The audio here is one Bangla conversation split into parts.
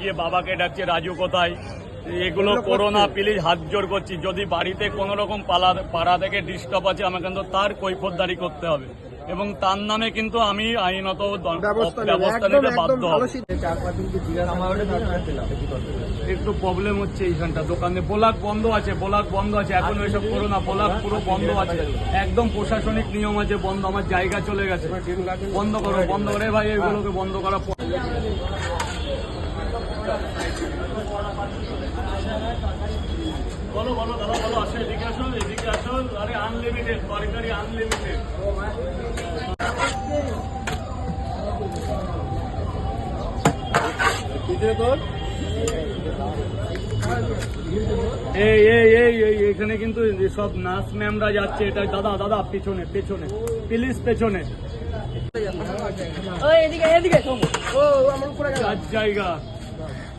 গিয়ে বাবাকে ডাকছে রাজু কোথায়? এগুলো করো না প্লিজ হাত জোর করছি। যদি বাড়িতে কোনো রকম পালা পাড়া থেকে ডিস্টার্ব আছে আমাকে কিন্তু তার কৈফতদারি করতে হবে। এবং তার নামে কিন্তু আমি আইনত ব্যবস্থা নিতে বাধ্য। একটু প্রবলেম হচ্ছে এইখানটা দোকানে বোলাক বন্ধ আছে বোলাক বন্ধ আছে এখন ওইসব করো না বোলাক পুরো বন্ধ আছে। একদম প্রশাসনিক নিয়ম আছে বন্ধ আমার জায়গা চলে গেছে। বন্ধ করো বন্ধ করে। ভাই এগুলোকে বন্ধ করা বলো বলো দাদা বলো আসো এদিকে আসো এদিকে আসো। আরে আনলিমিটেড তরকারি আনলিমিটেড এই এই এই এই এখানে কিন্তু সব নার্স ম্যামরা যাচ্ছে এটা দাদা দাদা পেছনে পেছনে প্লিজ পেছনে। এদিকে এদিকে ও ও আমার উপরে জায়গা।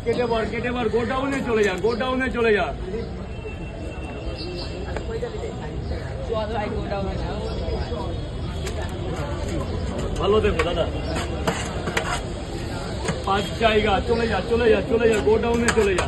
কেটে বার কেটে বার গোডাউনে চলে যা গোডাউনে চলে যা ভালো দেখো দাদা পাঁচ জায়গা চলে যা চলে যা চলে যা গোডাউনে চলে যা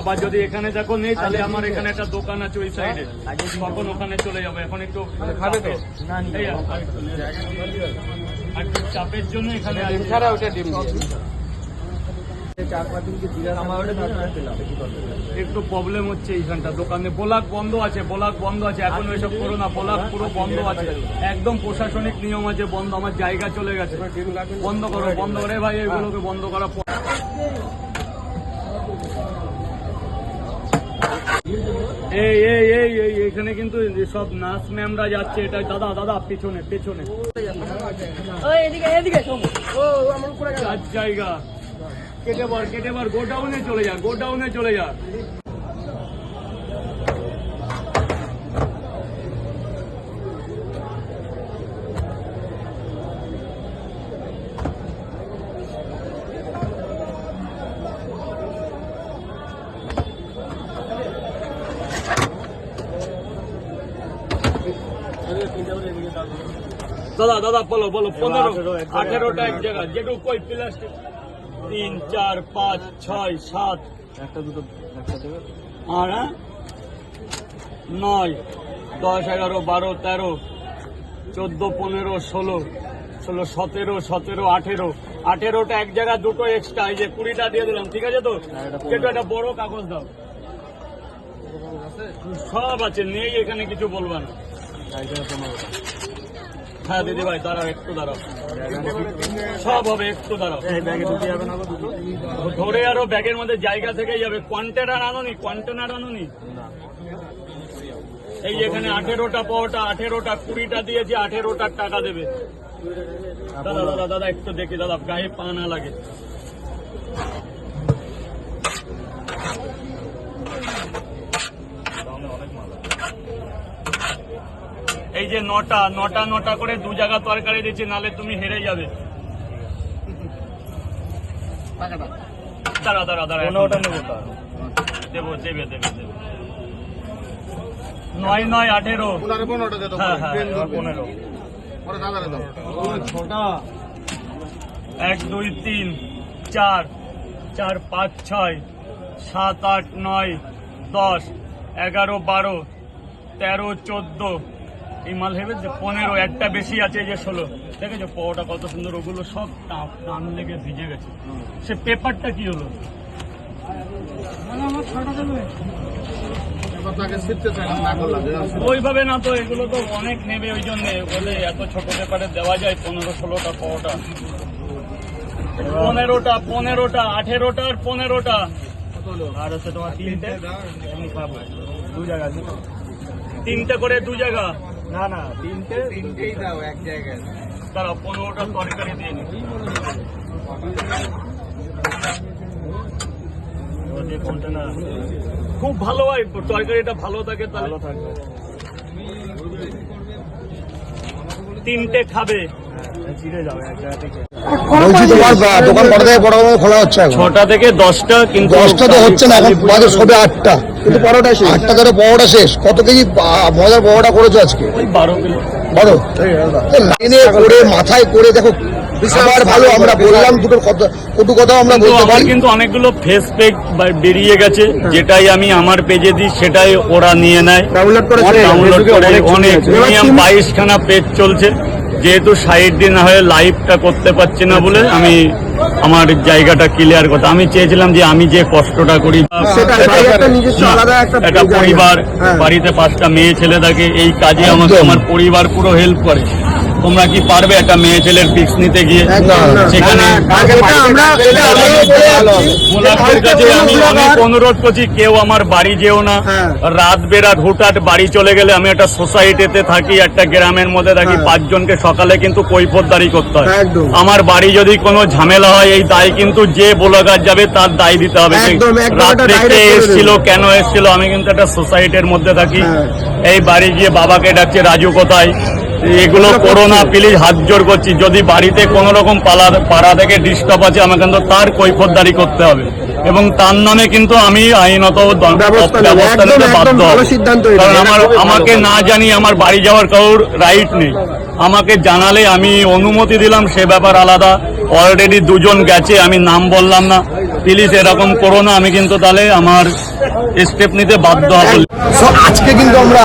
আবার যদি এখানে দেখো নেই তাহলে আমার এখানে একটা দোকান আছে ওই সাইডে। তখন ওখানে চলে যাব? এখন একটু খাবে তো? আর- চাপের জন্য এখানে ছাড়া ওটা ডিম পেলাম। একটু প্রবলেম হচ্ছে এইখানটা দোকানে বোলাক বন্ধ আছে বোলাক বন্ধ আছে। এখন ওইসব করো না বোলাক পুরো বন্ধ আছে। একদম প্রশাসনিক নিয়ম আছে বন্ধ আমার জায়গা চলে গেছে? বন্ধ করো বন্ধ করে ভাই এগুলোকে বন্ধ করা এই এই এই এই এখানে কিন্তু সব নার্স ম্যামরা যাচ্ছে এটা দাদা দাদা পেছনে পেছনে। চার জায়গা। কেটে বার কেটে বার গোডাউনে চলে যা গোডাউনে চলে যা। দাদা দাদা বলো বলো পনেরো আঠেরোটা এক জায়গা যেটু কই প্লাস্টিক তিন চার পাঁচ ছয় সাত। একটা দুটো আর হ্যাঁ? নয় দশ এগারো বারো তেরো চোদ্দ পনেরো ষোলো ষোলো সতেরো সতেরো আঠেরো। আঠেরোটা এক জায়গা দুটো এক্সট্রা এই যে কুড়িটা দিয়ে দিলাম ঠিক আছে তো? কিন্তু একটা বড় কাগজ দাও। সব আছে? নেই এখানে কিছু বলবা না হ্যাঁ দিদি ভাই দাঁড়াও একটু দাঁড়াও। সব হবে একটু দাঁড়াও। ধরে আরও ব্যাগের মধ্যে জায়গা থেকে যাবে। কন্টেনার আনোনি কন্টেনার আনোনি এই এখানে আঠেরোটা পাওয়াটা আঠেরোটা কুড়িটা দিয়েছি আঠেরোটার টাকা দেবে। দাদা দাদা দাদা একটু দেখি দাদা গায়ে পা না লাগে। এই যে নটা নটা নটা করে দু জায়গা তরকারি দিচ্ছি নালে তুমি হেরে যাবে। দাঁড়া দাঁড়া দাঁড়া পনেরোটা নেব দেবো দেবে দেবে দেবে। নয় নয় আঠেরো। পনেরো পনেরোটা দে তো হ্যাঁ হ্যাঁ এক দুই তিন চার চার পাঁচ ছয় সাত আট নয় দশ এগারো বারো তেরো চোদ্দ এই মাল হেবে যে পনেরো, একটা বেশি আছে যে ষোলো। দেখেছ? পাওয়াটা কত সুন্দর, ওগুলো সব টান লেগে ভিজে গেছে। সে পেপারটা কি হলো? ওইভাবে না তো, এগুলো তো অনেক নেবে ওই জন্য। বলে এত ছোট পেপারে দেওয়া যায় পনেরো, ষোলোটা পাওয়াটা পনেরোটা পনেরোটা, আঠেরোটা আর পনেরোটা। আর হচ্ছে তোমার তিনটে? দু জায়গা তিনটে করে দু জায়গা। না না তিনটে তিনটেই দাও এক জায়গায় তারা পনেরোটা তরকারি দিয়ে নি। খুব ভালো হয় তরকারিটা ভালো থাকে ভালো থাকবে তিনটে খাবে। ফিরে যাবে এক জায়গা থেকে। বলছি তোমার দোকান কটা থেকে বড় বড় খোলা হচ্ছে এখন? ছটা থেকে দশটা কিন্তু দশটা তো হচ্ছে না এখন বাজে সবে আটটা। কিন্তু পরোটা শেষ। আটটা ধরে পরোটা শেষ। কত কেজি মজার পরোটা করেছ আজকে? বারো কিলো। বড় লাইনে করে মাথায় করে দেখো খাবার ভালো আমরা বললাম দুটো কথা কটু কথাও আমরা কিন্তু বলতে পারি। কিন্তু অনেকগুলো ফেস পেক বেরিয়ে গেছে যেটাই আমি আমার পেজে দিই সেটাই ওরা নিয়ে নেয়। ডাউনলোড করে ডাউনলোড করে অনেক মিনিমাম বাইশ খানা পেজ চলছে। যেহেতু ষাট দিন হয়ে লাইভটা করতে পারছি না বলে আমি আমার জায়গাটা ক্লিয়ার করতে আমি চেয়েছিলাম যে আমি যে কষ্টটা করি একটা নিজস্ব আলাদা একটা একটা জায়গা। পরিবার হ্যাঁ। বাড়িতে পাঁচটা মেয়ে ছেলে থাকে এই কাজে আমাকে। আমার পরিবার পুরো হেল্প করে তোমরা কি পারবে একটা মেয়ে ছেলের পিক্স নিতে গিয়ে সেখানে কাছে আমি অনেক অনুরোধ করছি কেউ আমার বাড়ি যেও না। হ্যাঁ। রাত বেরাত হুটাট বাড়ি চলে গেলে আমি একটা সোসাইটিতে থাকি একটা গ্রামের মধ্যে থাকি হ্যাঁ। পাঁচজনকে সকালে কিন্তু কৈফতদারি করতে হয়। আমার বাড়ি যদি কোনো ঝামেলা হয় এই দায় কিন্তু যে ব্লগার যাবে তার দায় দিতে হবে। রাত্রে কে এসেছিল কেন এসেছিল আমি কিন্তু একটা সোসাইটির মধ্যে থাকি। হ্যাঁ। এই বাড়ি গিয়ে বাবাকে ডাকছে রাজু কোথায়? এগুলো করো না প্লিজ হাত জোর করছি। যদি বাড়িতে কোন রকম পালা পাড়া থেকে ডিস্টার্ব আছে আমাকে কিন্তু তার কৈফতদারি করতে হবে। এবং তার নামে কিন্তু আমি আইনত ব্যবস্থা নিতে বাধ্য। কারণ আমার আমাকে না জানি আমার বাড়ি যাওয়ার কারোর রাইট নেই। আমাকে জানালে আমি অনুমতি দিলাম সে ব্যাপার আলাদা। অলরেডি দুজন গেছে আমি নাম বললাম না। প্লিজ এরকম করো না আমি কিন্তু তাহলে আমার স্টেপ নিতে বাধ্য হব। আজকে কিন্তু আমরা